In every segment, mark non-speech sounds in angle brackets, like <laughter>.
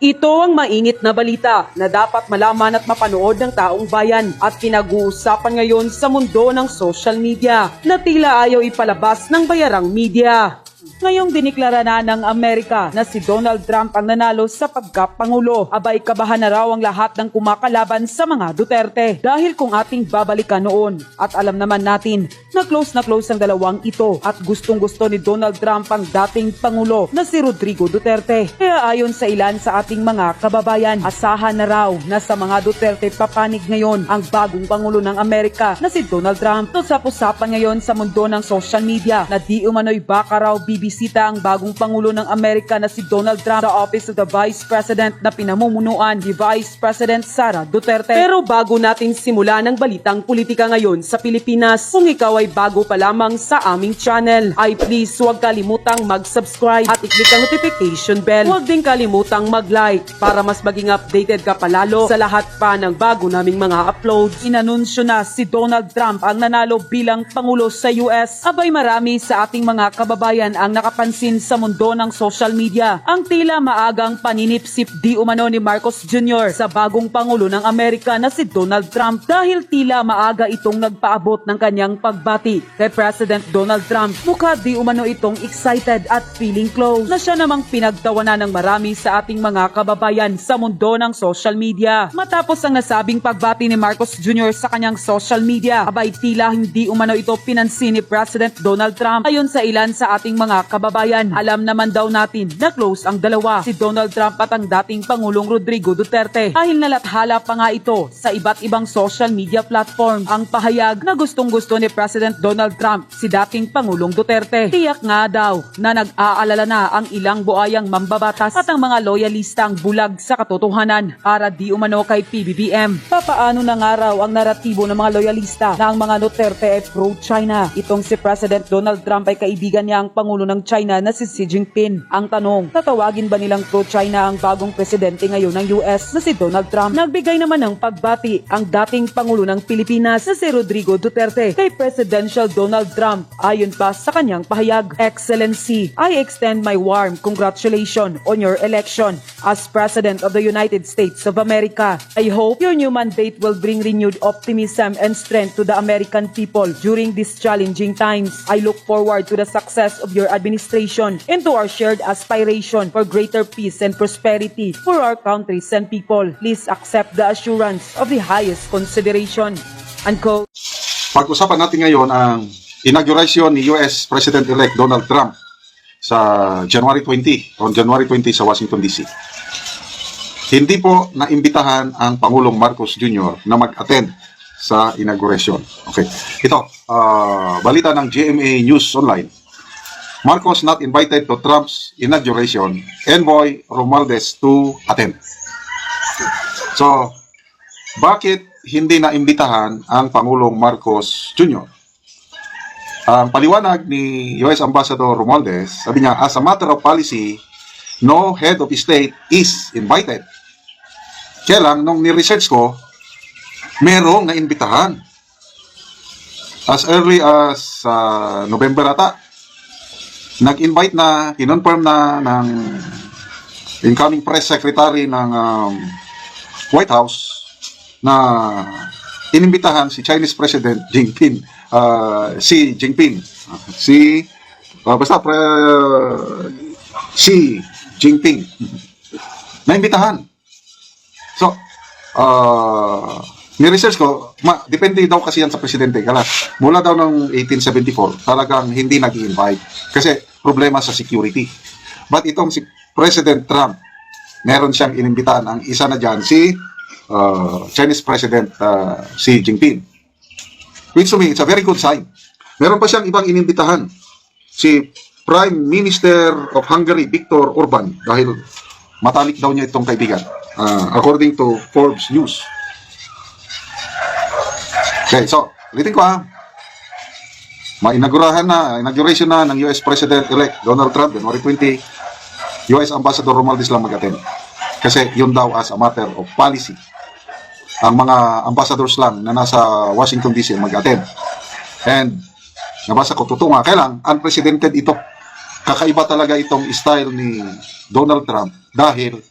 Ito ang mainit na balita na dapat malaman at mapanood ng taong bayan at pinag-uusapan ngayon sa mundo ng social media na tila ayaw ipalabas ng bayarang media. Ngayong diniklara na ng Amerika na si Donald Trump ang nanalo sa pagkapangulo, abay kabahan na raw ang lahat ng kumakalaban sa mga Duterte. Dahil kung ating babalikan noon at alam naman natin na close na close ang dalawang ito at gustong gusto ni Donald Trump ang dating pangulo na si Rodrigo Duterte. Kaya ayon sa ilan sa ating mga kababayan, asahan na raw na sa mga Duterte papanig ngayon ang bagong pangulo ng Amerika na si Donald Trump. Ito sa usapan ngayon sa mundo ng social media na di umano'y baka raw bibisita ang bagong pangulo ng Amerika na si Donald Trump sa Office of the Vice President na pinamumunuan ni Vice President Sara Duterte. Pero bago natin simula ng balitang politika ngayon sa Pilipinas, kung ikaw ay bago pa lamang sa aming channel, ay please huwag kalimutang mag-subscribe at i-click ang notification bell. Huwag din kalimutang mag-like para mas maging updated ka palalo sa lahat pa ng bago naming mga uploads. Inanunsyo na si Donald Trump ang nanalo bilang Pangulo sa US. Abay marami sa ating mga kababayan ang nakapansin sa mundo ng social media. Ang tila maagang paninipsip di umano ni Marcos Jr. sa bagong Pangulo ng Amerika na si Donald Trump dahil tila maaga itong nagpaabot ng kanyang pagbati kay President Donald Trump. Mukha di umano itong excited at feeling close na siya namang pinagtawanan ng marami sa ating mga kababayan sa mundo ng social media. Matapos ang nasabing pagbati ni Marcos Jr. sa kanyang social media, abay tila hindi umano ito pinansin ni President Donald Trump. Ayon sa ilan sa ating mga kababayan, alam naman daw natin na close ang dalawa, si Donald Trump at ang dating Pangulong Rodrigo Duterte. Dahil nalathala pa nga ito sa iba't ibang social media platform ang pahayag na gustong gusto ni President Donald Trump si dating Pangulong Duterte. Tiyak nga daw na nag-aalala na ang ilang buayang mambabatas at ang mga loyalistang bulag sa katotohanan para di umano kay PBBM. Papaano na nga raw ang naratibo ng mga loyalista na ang mga Duterte ay pro-China? Itong si President Donald Trump ay kaibigan niya ang Pangulo ng China na si Xi Jinping. Ang tanong, tatawagin ba nilang pro-China ang bagong presidente ngayon ng US na si Donald Trump? Nagbigay naman ng pagbati ang dating Pangulo ng Pilipinas na si Rodrigo Duterte kay Presidential Donald Trump ayon pa sa kanyang pahayag. Excellency, I extend my warm congratulations on your election as President of the United States of America. I hope your new mandate will bring renewed optimism and strength to the American people during these challenging times. I look forward to the success of your administration and to our shared aspiration for greater peace and prosperity for our countries and people. Please accept the assurance of the highest consideration. Unquote. Pag-usapan natin ngayon ang inauguration ni US President-elect Donald Trump sa January 20, on January 20 sa Washington DC. Hindi po naimbitahan ang Pangulong Marcos Jr. na mag-attend sa inauguration. Okay. Ito, ah, balita ng GMA News Online. Marcos not invited to Trump's inauguration. Envoy Romualdez to attend. So, bakit hindi na imbitahan ang Pangulong Marcos Jr.? Ang paliwanag ni US Ambassador Romualdez, sabi niya, as a matter of policy, no head of state is invited. Kaya lang, nung ni-research ko, merong na-imbitahan. As early as uh, November ata, nag-invite na, kinonfirm na ng incoming press secretary ng um, White House na inimbitahan si Chinese President Jinping, uh, si Jinping, uh, si uh, basta pre, si Jinping naimbitahan. So, uh, ni-research ko, ma, depende daw kasi yan sa presidente. Kala, mula daw ng 1874, talagang hindi nag invite Kasi problema sa security. But itong si President Trump, meron siyang inimbitahan. Ang isa na dyan, si uh, Chinese President uh, Xi Jinping. Which to me, it's a very good sign. Meron pa siyang ibang inimbitahan. Si Prime Minister of Hungary, Viktor Orban, dahil matalik daw niya itong kaibigan. uh, according to Forbes News. Okay, so, ulitin ko ha. Mainagurahan na, inauguration na ng US President-elect Donald Trump, January 20, US Ambassador Romualdez lang mag-attend. Kasi yun daw as a matter of policy. Ang mga ambassadors lang na nasa Washington DC mag-attend. And nabasa ko, totoo nga, kailang unprecedented ito. Kakaiba talaga itong style ni Donald Trump dahil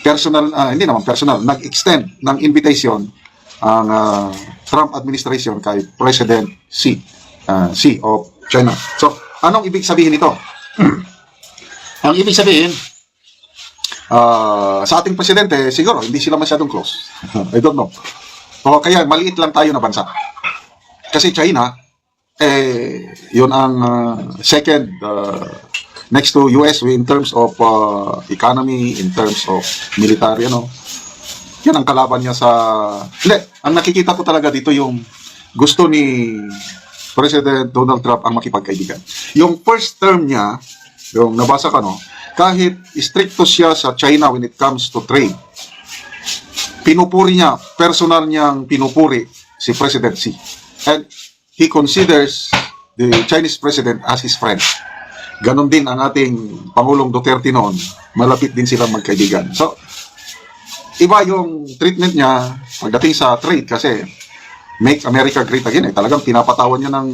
personal, ah, hindi naman personal, nag-extend ng invitation ang ah, Trump administration kay President Xi, ah, Xi of China. So, anong ibig sabihin nito? <clears throat> ang ibig sabihin, ah, sa ating presidente, siguro, hindi sila masyadong close. <laughs> I don't know. O kaya, maliit lang tayo na bansa. Kasi China, eh, yun ang ah, second uh, next to US in terms of uh, economy, in terms of military, ano. Yan ang kalaban niya sa... Hindi, ang nakikita ko talaga dito yung gusto ni President Donald Trump ang makipagkaibigan. Yung first term niya, yung nabasa ka, no, kahit stricto siya sa China when it comes to trade, pinupuri niya, personal niyang pinupuri si President Xi. And he considers the Chinese president as his friend. Ganon din ang ating Pangulong Duterte noon. Malapit din silang magkaibigan. So, iba yung treatment niya pagdating sa trade kasi make America great again eh. Talagang pinapatawan niya ng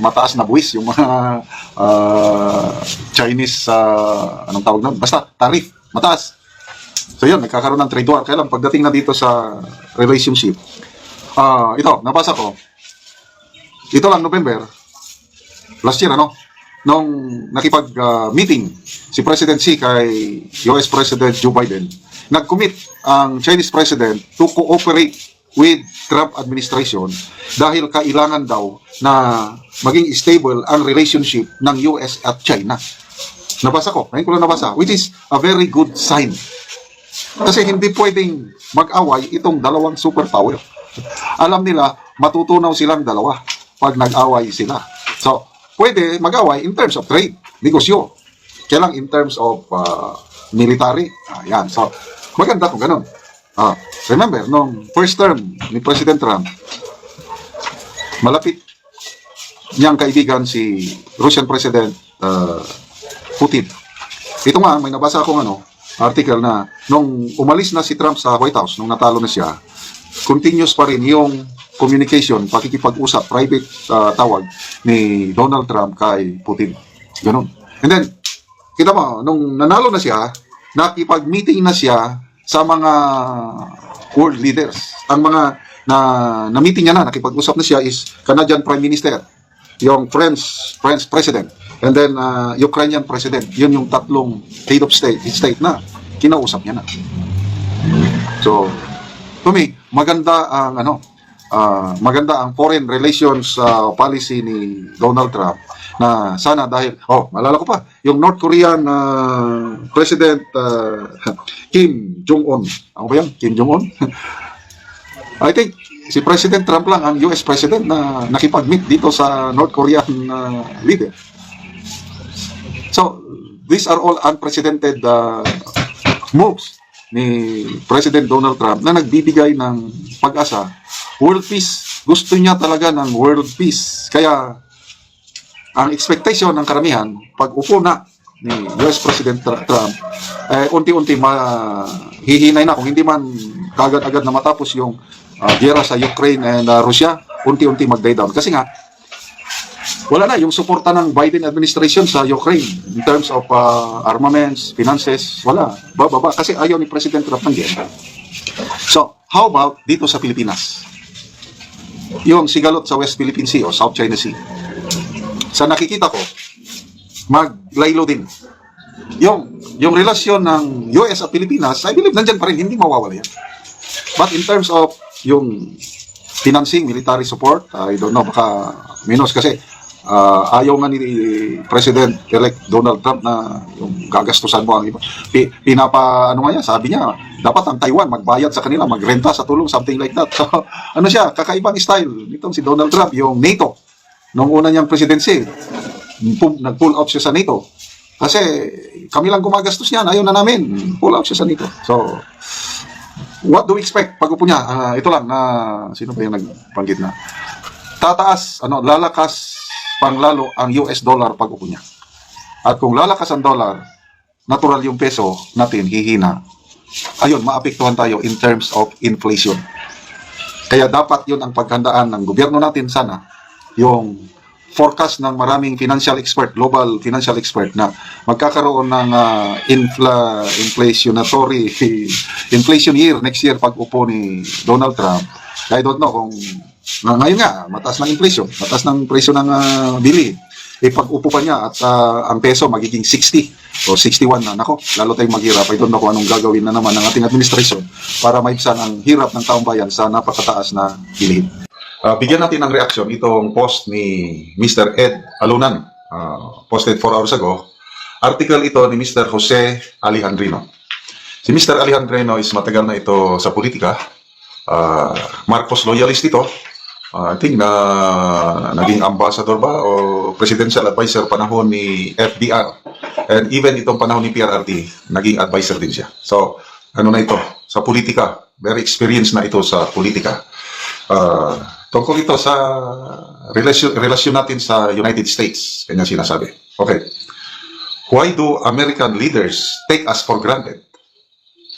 mataas na buwis yung mga <laughs> ah, Chinese ah, anong tawag nun? Basta tariff, mataas. So yun, nagkakaroon ng trade war. Kaya lang pagdating na dito sa relationship, ah ito, nabasa ko, ito lang November, last year ano, nung nakipag-meeting si President Xi kay US President Joe Biden, nag-commit ang Chinese President to cooperate with Trump administration dahil kailangan daw na maging stable ang relationship ng US at China. Nabasa ko, ngayon ko lang nabasa, which is a very good sign. Kasi hindi pwedeng mag-away itong dalawang superpower. Alam nila, matutunaw silang dalawa pag nag-away sila. So, pwede mag-away in terms of trade, negosyo. Kaya in terms of uh, military. Ayan. So, maganda kung ganun. Ah, remember, nung first term ni President Trump, malapit niyang kaibigan si Russian President uh, Putin. Ito nga, may nabasa akong ano, article na nung umalis na si Trump sa White House, nung natalo na siya, continuous pa rin yung communication, pakikipag-usap, private uh, tawag ni Donald Trump kay Putin. Ganun. And then, kita mo, nung nanalo na siya, nakipag-meeting na siya sa mga world leaders. Ang mga na na-meeting niya na, nakipag-usap na siya is Canadian Prime Minister, yung French, French President, and then uh, Ukrainian President. Yun yung tatlong head of state, state na kinausap niya na. So, to me, maganda ang ano, ah, maganda ang foreign relations ah, policy ni Donald Trump na sana dahil oh, malala ko pa, yung North Korean ah, President ah, <laughs> Kim Jong-un. Ako ba yan? Kim Jong-un? <laughs> I think si President Trump lang ang US President na nakipag-meet dito sa North Korean ah, leader. So, these are all unprecedented uh, moves ni President Donald Trump na nagbibigay ng pag-asa. World peace. Gusto niya talaga ng world peace. Kaya, ang expectation ng karamihan, pag upo na ni US President Tr- Trump, eh, unti-unti mahihinay na. Kung hindi man kagad-agad na matapos yung uh, gera sa Ukraine and uh, Russia, unti-unti mag-die down. Kasi nga, wala na yung suporta ng Biden administration sa Ukraine in terms of uh, armaments, finances, wala. Bababa kasi ayaw ni President Trump ng gera. So, how about dito sa Pilipinas? Yung sigalot sa West Philippine Sea o South China Sea. Sa nakikita ko, maglaylo din. Yung, yung relasyon ng US at Pilipinas, I believe nandyan pa rin, hindi mawawala yan. But in terms of yung financing, military support, I don't know, baka minus kasi ah, ayaw nga ni President-elect Donald Trump na yung gagastusan mo ang iba. Pi, pinapa, ano nga yan, sabi niya, dapat ang Taiwan magbayad sa kanila, magrenta sa tulong, something like that. <laughs> So, ano siya, kakaibang style. Nitong si Donald Trump, yung NATO, nung una niyang presidency, pu- nag-pull out siya sa NATO. Kasi kami lang gumagastos niyan, ayaw na namin. Pull out siya sa NATO. So, what do we expect pag upo niya? Ah, ito lang na sino ba yung nagpanggit na? Tataas, ano, lalakas panglalo ang US dollar pag upo niya. At kung lalakas ang dollar, natural yung peso natin hihina. Ayun, maapektuhan tayo in terms of inflation. Kaya dapat yun ang paghandaan ng gobyerno natin sana, yung forecast ng maraming financial expert, global financial expert na magkakaroon ng ah, infla, inflationatory <laughs> inflation year next year pag upo ni Donald Trump. I don't know kung na, ngayon nga, mataas ng inflation, mataas ng presyo ng ah, bili. E pag upo pa niya at ah, ang peso magiging 60 o 61 na, nako, lalo tayong maghirap. I don't know kung anong gagawin na naman ng ating administrasyon para maibsan ang hirap ng taong bayan sa napakataas na bilihin. Uh, bigyan natin ng reaction itong post ni Mr. Ed Alunan, uh, posted 4 hours ago. Article ito ni Mr. Jose Alejandrino. Si Mr. Alejandrino is matagal na ito sa politika. Uh, Marcos loyalist ito. Uh, I think na naging ambassador ba o presidential advisor panahon ni FDR. And even itong panahon ni PRRT, naging advisor din siya. So, ano na ito? Sa politika. Very experienced na ito sa politika. Uh, tungkol ito sa relasyon, relasyon natin sa United States. Kanya sinasabi. Okay. Why do American leaders take us for granted?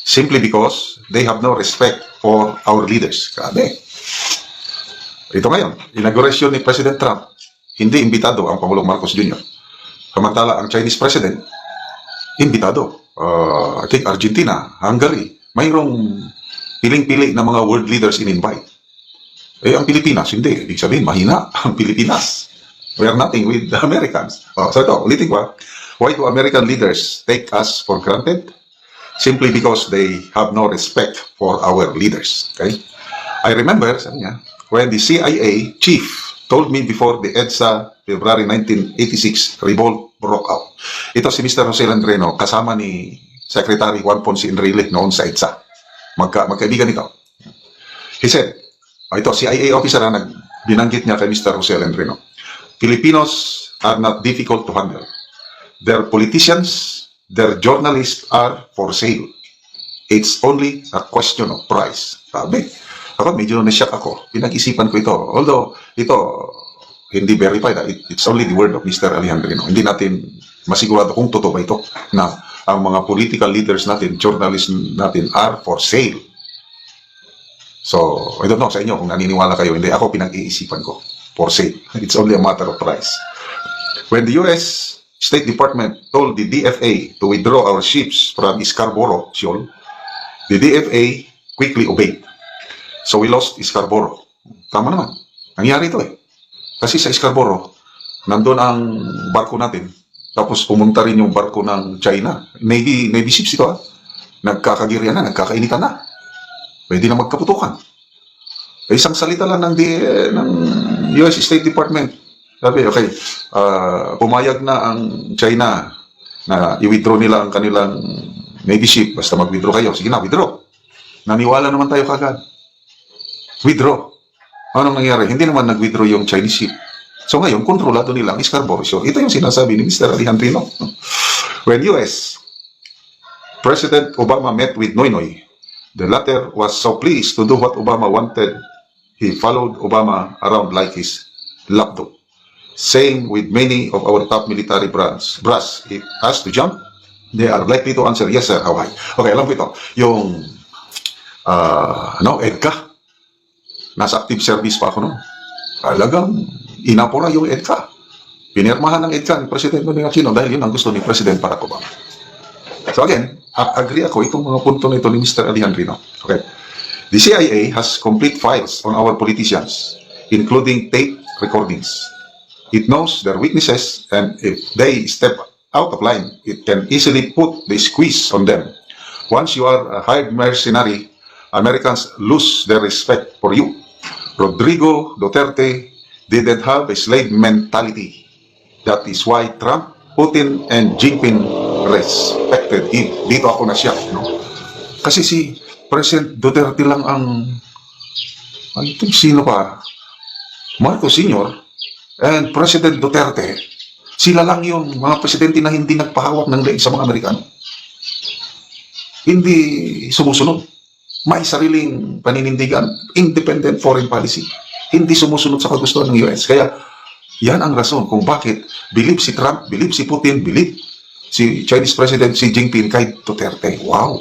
Simply because they have no respect for our leaders. Grabe. Ito ngayon, inauguration ni President Trump, hindi imbitado ang Pangulong Marcos Jr. Samantala, ang Chinese President, imbitado. Uh, I think Argentina, Hungary, mayroong piling-pili na mga world leaders in-invite. Eh, ang Pilipinas, hindi. Ibig sabihin, mahina <laughs> ang Pilipinas. We are nothing with the Americans. Oh, so ito, ulitin ko. ah. Why do American leaders take us for granted? Simply because they have no respect for our leaders. Okay? I remember, sabi niya, when the CIA chief told me before the EDSA February 1986 revolt broke out. Ito si Mr. Jose Landreno, kasama ni Secretary Juan Ponce Enrile noon sa EDSA. Magka, magkaibigan ito. He said, ito, CIA officer na nag, binanggit niya kay Mr. Jose Landreno. Filipinos are not difficult to handle. Their politicians, their journalists are for sale. It's only a question of price. Sabi. Ako, medyo na-shock ako. Pinag-isipan ko ito. Although, ito, hindi verified. ah. It- It's only the word of Mr. Alejandrino. Hindi natin masigurado kung totoo ba ito na ang mga political leaders natin, journalists natin are for sale. So, I don't know sa inyo kung naniniwala kayo. Hindi ako pinag-iisipan ko. For sale. <laughs> It's only a matter of price. When the U.S. State Department told the DFA to withdraw our ships from Scarborough, Seoul, the DFA quickly obeyed. So we lost Scarborough. Tama naman. Nangyari ito eh. Kasi sa Scarborough, nandun ang barko natin. Tapos pumunta rin yung barko ng China. Navy, Navy ships ito ah. Nagkakagirya na, nagkakainitan na. Pwede na magkaputukan. Eh, isang salita lang ng, di, ng US State Department. Sabi, okay, ah, pumayag na ang China na i-withdraw nila ang kanilang Navy ship. Basta mag-withdraw kayo. Sige na, withdraw. Naniwala naman tayo kagad. Withdraw. Anong nangyari? Hindi naman nag-withdraw yung Chinese ship. So ngayon, kontrolado nila ang Scarborough Shoal. Ito yung sinasabi ni Mr. Alejandrino. <laughs> When US President Obama met with Noynoy, the latter was so pleased to do what Obama wanted. He followed Obama around like his lapdog. Same with many of our top military brands. Brass, if asked to jump, they are likely to answer, yes sir, high? Okay, alam ko ito. Yung, ah, ano, EDCA. Nasa active service pa ako noon. Talagang inapura yung EDCA. Pinirmahan ng EDCA ni President Nonoy Aquino dahil yun ang gusto ni President Barack Obama. So again, agree ako itong mga punto nito ni Mr. Alejandrino. Okay. The CIA has complete files on our politicians, including tape recordings. It knows their weaknesses, and if they step out of line, it can easily put the squeeze on them. Once you are a hired mercenary, Americans lose their respect for you. Rodrigo Duterte didn't have a slave mentality. That is why Trump, Putin, and Jinping respected him. Dito ako na siya. No? Kasi si President Duterte lang ang I think sino pa? Marcos Sr. and President Duterte. Sila lang yung mga presidente na hindi nagpahawak ng leeg sa mga Amerikano. Hindi sumusunod. May sariling paninindigan. Independent foreign policy. Hindi sumusunod sa kagustuhan ng US. Kaya yan ang rason kung bakit believe si Trump, believe si Putin, believe si Chinese President Xi Jinping kay Duterte. Wow!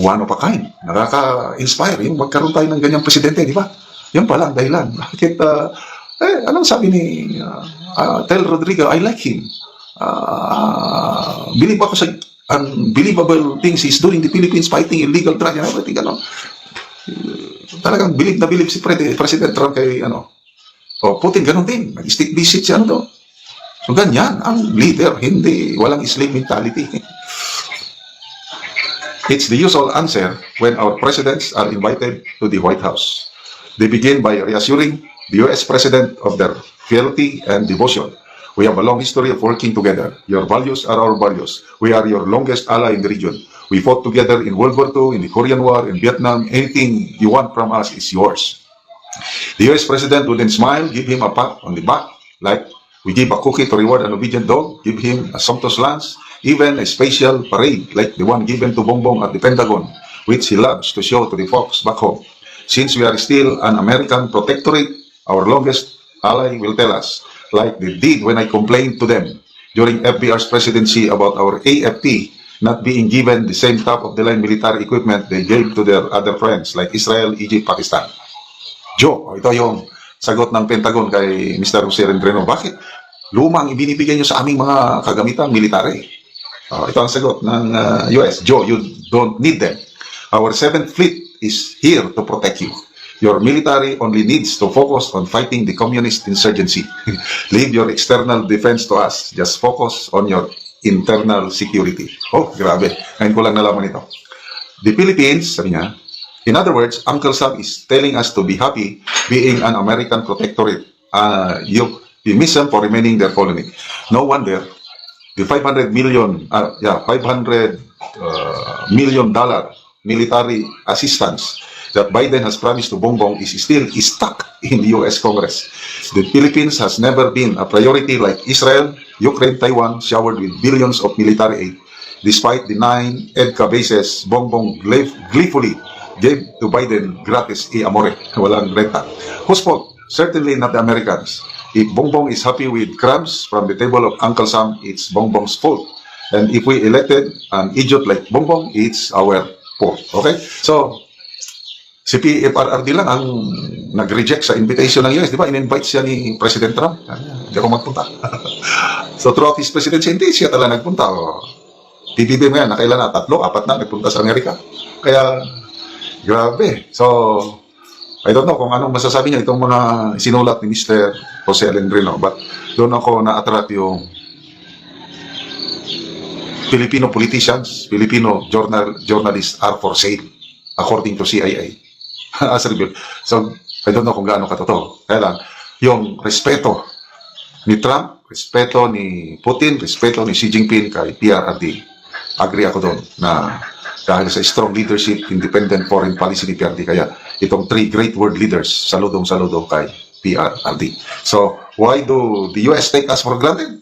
One of a kind. Nakaka-inspire yung magkaroon tayo ng ganyang presidente, di ba? Yan pala ang dahilan. <laughs> Bakit uh, Eh, anong sabi ni uh, uh, Tel Rodrigo? I like him. Uh, believe ako sa unbelievable things he's doing in the Philippines fighting illegal drugs and everything. Ano? talagang believe na believe si Pre- President Trump kay ano. O Putin, ganun din. Nag-stick visit siya ano to. So ganyan, ang leader, hindi, walang slave mentality. It's the usual answer when our presidents are invited to the White House. They begin by reassuring the U.S. President of their fealty and devotion. We have a long history of working together. Your values are our values. We are your longest ally in the region. We fought together in World War II, in the Korean War, in Vietnam. Anything you want from us is yours. The US President would then smile, give him a pat on the back, like we give a cookie to reward an obedient dog, give him a sumptuous lunch, even a special parade like the one given to Bongbong at the Pentagon, which he loves to show to the folks back home. Since we are still an American protectorate, our longest ally will tell us, like they did when I complained to them during FBR's presidency about our AFP not being given the same top-of-the-line military equipment they gave to their other friends like Israel, Egypt, Pakistan. Joe, ito yung sagot ng Pentagon kay Mr. Jose Rendreno. Bakit? Luma ang ibinibigay nyo sa aming mga kagamitang military. Oh, ito ang sagot ng uh, US. Joe, you don't need them. Our 7th Fleet is here to protect you. Your military only needs to focus on fighting the communist insurgency. <laughs> Leave your external defense to us. Just focus on your internal security. Oh, grabe. Ngayon ko lang nalaman ito. The Philippines, sabi niya, in other words, Uncle Sam is telling us to be happy being an American protectorate. Uh, them for remaining their colony. No wonder the 500 million, uh, yeah, 500 uh, million dollar military assistance that Biden has promised to Bongbong is still stuck in the U.S. Congress. The Philippines has never been a priority like Israel, Ukraine, Taiwan, showered with billions of military aid. Despite the nine EDCA bases, Bongbong gleef- gleefully gave to Biden gratis e amore, walang renta. Whose fault? Certainly not the Americans. If Bongbong is happy with crumbs from the table of Uncle Sam, it's Bongbong's fault. And if we elected an idiot like Bongbong, it's our fault. Okay? So, si PFRRD lang ang nag-reject sa invitation ng US. Di ba? In-invite siya ni President Trump. Hindi ako magpunta. <laughs> so, throughout his presidency, hindi siya talaga nagpunta. O, PBB mo yan, nakailan na? Tatlo, apat na, nagpunta sa Amerika. Kaya, grabe. So, I don't know kung anong masasabi niya itong mga sinulat ni Mr. Jose Alendrino. But doon ako na-attract yung Filipino politicians, Filipino journal, journalists are for sale according to CIA. <laughs> As review. So, I don't know kung gaano katotoo. Kaya lang, yung respeto ni Trump, respeto ni Putin, respeto ni Xi Jinping kay PRRD. Agree ako doon na dahil sa strong leadership, independent foreign policy ni PRD. Kaya itong three great world leaders, saludong-saludo kay PRRD. So, why do the US take us for granted?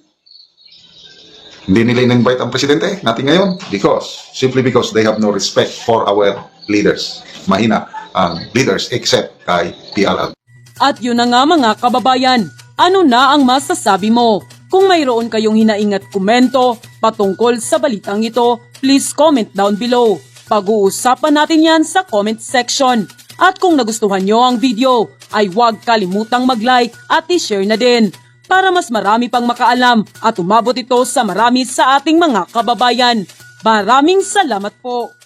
Hindi nila in-invite ang presidente natin ngayon because, simply because they have no respect for our leaders. Mahina ang leaders except kay PRRD. At yun na nga mga kababayan, ano na ang masasabi mo? Kung mayroon kayong hinaing at komento patungkol sa balitang ito, please comment down below. Pag-uusapan natin yan sa comment section. At kung nagustuhan nyo ang video, ay huwag kalimutang mag-like at i-share na din para mas marami pang makaalam at umabot ito sa marami sa ating mga kababayan. Maraming salamat po!